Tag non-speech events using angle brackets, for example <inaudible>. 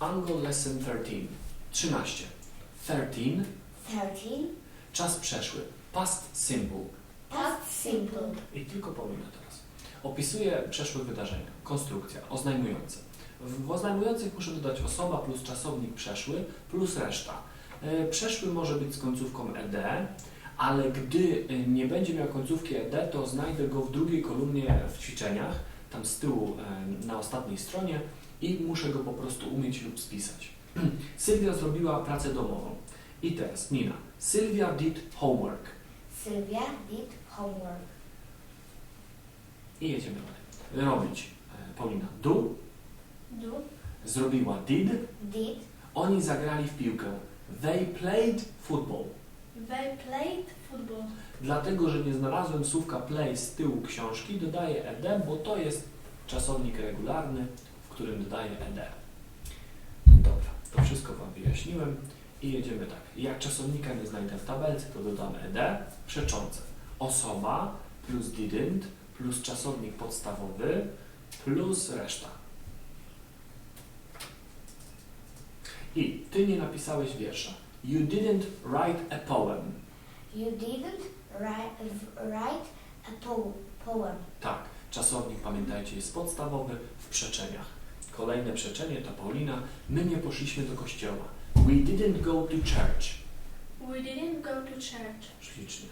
Angle Lesson 13. 13. 13. Thirteen. Czas przeszły. Past simple. Past simple. I tylko Paulina teraz. Opisuje przeszłe wydarzenia. Konstrukcja. Oznajmujące. W w oznajmujących muszę dodać osoba plus czasownik przeszły plus reszta. E, Przeszły może być z końcówką ed, ale gdy e, nie będzie miał końcówki ed, to znajdę go w drugiej kolumnie w ćwiczeniach, tam z tyłu e, na ostatniej stronie i muszę go po prostu umieć lub spisać. <clears throat> Sylwia zrobiła pracę domową. I teraz Nina. Sylwia did homework. Sylvia did homework. I jedziemy dalej. Robić. E, Paulina. Do. Do. Zrobiła did. Did. Oni zagrali w piłkę. They played football. They played football. Dlatego, że nie znalazłem słówka play z tyłu książki, dodaję ed, bo to jest czasownik regularny, którym dodaję ed. Dobra, to wszystko Wam wyjaśniłem i jedziemy tak. Jak czasownika nie znajdę w tabelce, to dodam ed, przeczące. Osoba plus didn't plus czasownik podstawowy plus reszta. I Ty nie napisałeś wiersza. You didn't write a poem. You didn't write, a po poem. Tak, czasownik, pamiętajcie, jest podstawowy w przeczeniach. Kolejne przeczenie to Paulina. My nie poszliśmy do kościoła. We didn't go to church. We didn't go to church. Ślicznie.